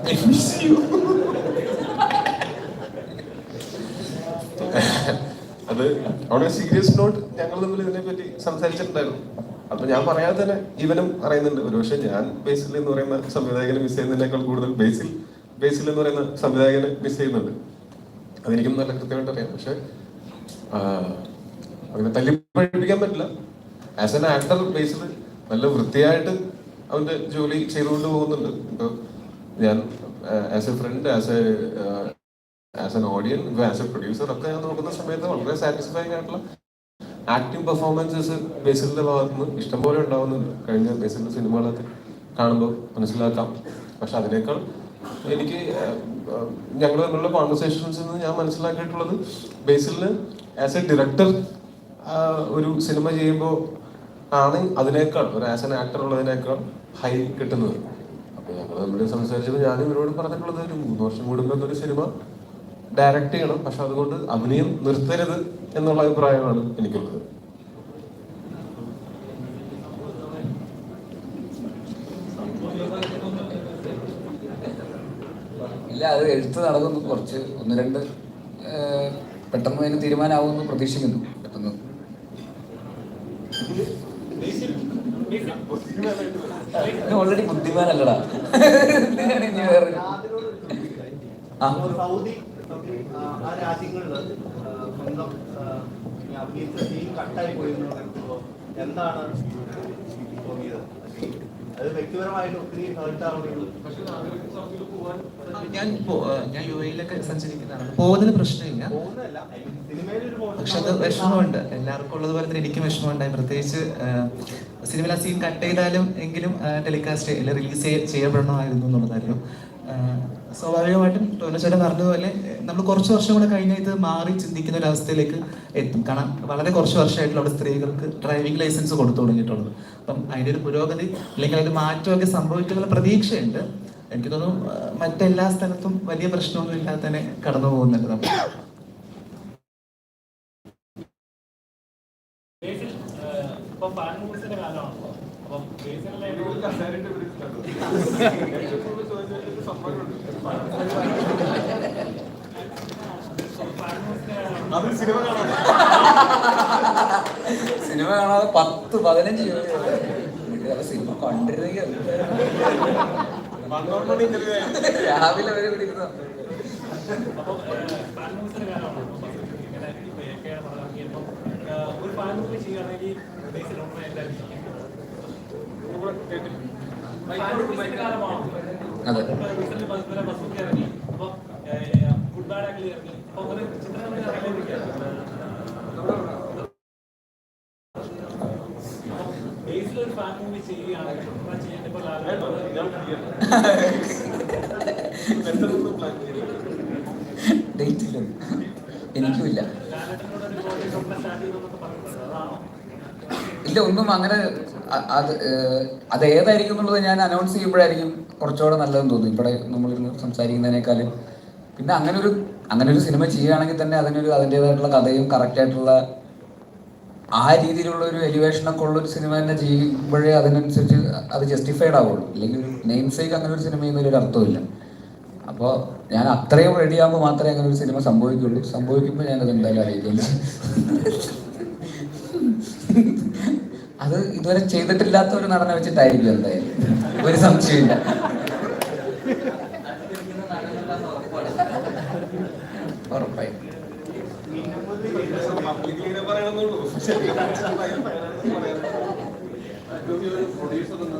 അത് അവിടെ serious note ഞങ്ങൾ തമ്മിൽ ഇതിനെ പറ്റി സംസാരിച്ചിട്ടുണ്ടായിരുന്നു. അപ്പൊ ഞാൻ പറയാതെ തന്നെ ഇവനും അറിയുന്നുണ്ട് ഒരുപക്ഷെ ഞാൻ ബേസിൽ എന്ന് പറയുന്ന സംവിധായകനെ മിസ് ചെയ്യുന്നതിനേക്കാൾ കൂടുതൽ ബേസിൽ ബേസിൽ എന്ന് പറയുന്ന സംവിധായകനെ മിസ് ചെയ്യുന്നുണ്ട്. അതെനിക്കും നല്ല കൃത്യമായിട്ട് അറിയാം. പക്ഷെ അങ്ങനെ തല്ലി പഠിപ്പിക്കാൻ പറ്റില്ല. ആസ് എൻ ആക്ടർ ബേസിൽ നല്ല വൃത്തിയായിട്ട് അവന്റെ ജോലി ചെയ്തുകൊണ്ട് പോകുന്നുണ്ട്. ഇപ്പൊ ഞാൻ as a friend as a as an audience as a producer ഒക്കെ ഞാൻ നോക്കുന്ന സമയത്ത് വളരെ സാറ്റിസ്ഫൈങ് ആയിട്ടുള്ള ആക്ടിങ് പെർഫോമൻസസ് ബേസിലിന്റെ ഭാഗത്ത് നിന്ന് ഇഷ്ടംപോലെ ഉണ്ടാവുന്നുണ്ട്. കഴിഞ്ഞ ബേസിലിന്റെ സിനിമകളൊക്കെ കാണുമ്പോൾ മനസ്സിലാക്കാം. പക്ഷെ അതിനേക്കാൾ എനിക്ക് ഞങ്ങൾ തമ്മിലുള്ള കോൺവെർസേഷൻസിൽ നിന്ന് ഞാൻ മനസ്സിലാക്കിയിട്ടുള്ളത് ബേസിലിന് ആസ് എ ഡയറക്ടർ ഒരു സിനിമ ചെയ്യുമ്പോൾ ആണ് അതിനേക്കാൾ ഒരു ആസ് എൻ ആക്ടർ ഉള്ളതിനേക്കാൾ ഹൈ കിട്ടുന്നത്. ഞങ്ങൾ തമ്മിൽ സംസാരിച്ചത് ഞാനും ഇവരോട് പറഞ്ഞിട്ടുള്ളത് ഒരു മൂന്ന് വർഷം കൂടുമ്പോൾ എന്നൊരു സിനിമ ഡയറക്റ്റ് ചെയ്യണം. പക്ഷെ അതുകൊണ്ട് അഭിനയം നിർത്തരുത് എന്നുള്ള അഭിപ്രായമാണ് എനിക്കുള്ളത്. ഇല്ല അത് എഴുത്ത് നടക്കുന്നു. കുറച്ച് ഒന്ന് രണ്ട് പെട്ടെന്ന് അതിന് തീരുമാനമാവുമെന്ന് പ്രതീക്ഷിക്കുന്നു പെട്ടെന്ന് ഓൾറെഡി ബുദ്ധിമാനല്ലടാ. സൗദി ആ, രാജ്യങ്ങളിൽ സ്വന്തം അഭിനയിച്ച സീൻ കട്ടായി പോയി എന്താണ് തോന്നിയത്? അത് വ്യക്തിപരമായിട്ട് ഒത്തിരി ഹേർട്ട് ആവുകയുള്ളൂ. ഞാൻ ഞാൻ യു എയിലൊക്കെ സഞ്ചരിക്കുന്നതാണ് പോകുന്നതിന് പ്രശ്നമില്ല. പക്ഷെ അത് വിഷമമുണ്ട്. എല്ലാവർക്കും ഉള്ളത് പോലെ തന്നെ എനിക്കും വിഷമമുണ്ടായി. പ്രത്യേകിച്ച് സിനിമയിൽ ആ സീൻ കട്ട് ചെയ്താലും എങ്കിലും ടെലികാസ്റ്റ് റിലീസ് ചെയ്യപ്പെടണമായിരുന്നു എന്നുള്ളതായിരുന്നു. സ്വാഭാവികമായിട്ടും ടോനച്ചേട്ടൻ പറഞ്ഞതുപോലെ നമ്മൾ കുറച്ച് വർഷം കൂടെ കഴിഞ്ഞാൽ ഇത് മാറി ചിന്തിക്കുന്ന ഒരു അവസ്ഥയിലേക്ക് എത്തും. കാരണം വളരെ കുറച്ച് വർഷമായിട്ടുള്ള അവിടെ സ്ത്രീകൾക്ക് ഡ്രൈവിംഗ് ലൈസൻസ് കൊടുത്തു തുടങ്ങിയിട്ടുള്ളത്. അപ്പം അതിന്റെ ഒരു പുരോഗതി അല്ലെങ്കിൽ അതിന്റെ മാറ്റമൊക്കെ സംഭവിക്കുന്ന പ്രതീക്ഷയുണ്ട്. എനിക്ക് തോന്നുന്നു മറ്റെല്ലാ സ്ഥലത്തും വലിയ പ്രശ്നമൊന്നും ഇല്ലാതെ തന്നെ കടന്നു പോകുന്നുണ്ട് നമ്മൾ. ഇപ്പൊ അപ്പം അത് സിനിമ കാണാൻ. സിനിമ കാണാതെ പത്ത് പതിനഞ്ച് മിനിറ്റ് സിനിമ കണ്ടിരുന്നെങ്കിൽ രാവിലെ വരെ വിളിക്കുന്ന ഒരു ഫാൻ മൂവീസിന്റെ അതെ ഡേറ്റ് ഇല്ല എനിക്കും ഇല്ല ഒന്നും അങ്ങനെ അത് അത് ഏതായിരിക്കും എന്നുള്ളത് ഞാൻ അനൗൺസ് ചെയ്യുമ്പോഴായിരിക്കും കുറച്ചുകൂടെ നല്ലതെന്ന് തോന്നുന്നു. ഇവിടെ നമ്മളിരുന്ന് സംസാരിക്കുന്നതിനേക്കാളും. പിന്നെ അങ്ങനെ ഒരു അങ്ങനെ ഒരു സിനിമ ചെയ്യുകയാണെങ്കിൽ തന്നെ അതിനൊരു അതിന്റെതായിട്ടുള്ള കഥയും കറക്റ്റ് ആയിട്ടുള്ള ആ രീതിയിലുള്ള ഒരു എലിവേഷനൊക്കെ ഉള്ള ഒരു സിനിമ തന്നെ ചെയ്യുമ്പോഴേ അതിനനുസരിച്ച് അത് ജസ്റ്റിഫൈഡ് ആവുള്ളൂ. അല്ലെങ്കിൽ നെയിം സേക്ക് അങ്ങനെ ഒരു സിനിമ ചെയ്യുന്നതിൽ ഒരു അർത്ഥമില്ല അപ്പോൾ ഞാൻ അത്രയും റെഡിയാകുമ്പോൾ മാത്രമേ അങ്ങനെ ഒരു സിനിമ സംഭവിക്കുള്ളൂ. സംഭവിക്കുമ്പോൾ ഞാനത് എന്തായാലും അറിയിക്കില്ല അത് ഇതുവരെ ചെയ്തിട്ടില്ലാത്ത ഒരു നടനെ വെച്ചിട്ടായിരിക്കും എന്തായാലും. ഒരു സംശയമില്ല ഉറപ്പായി. പ്രൊഡ്യൂസർ എന്ന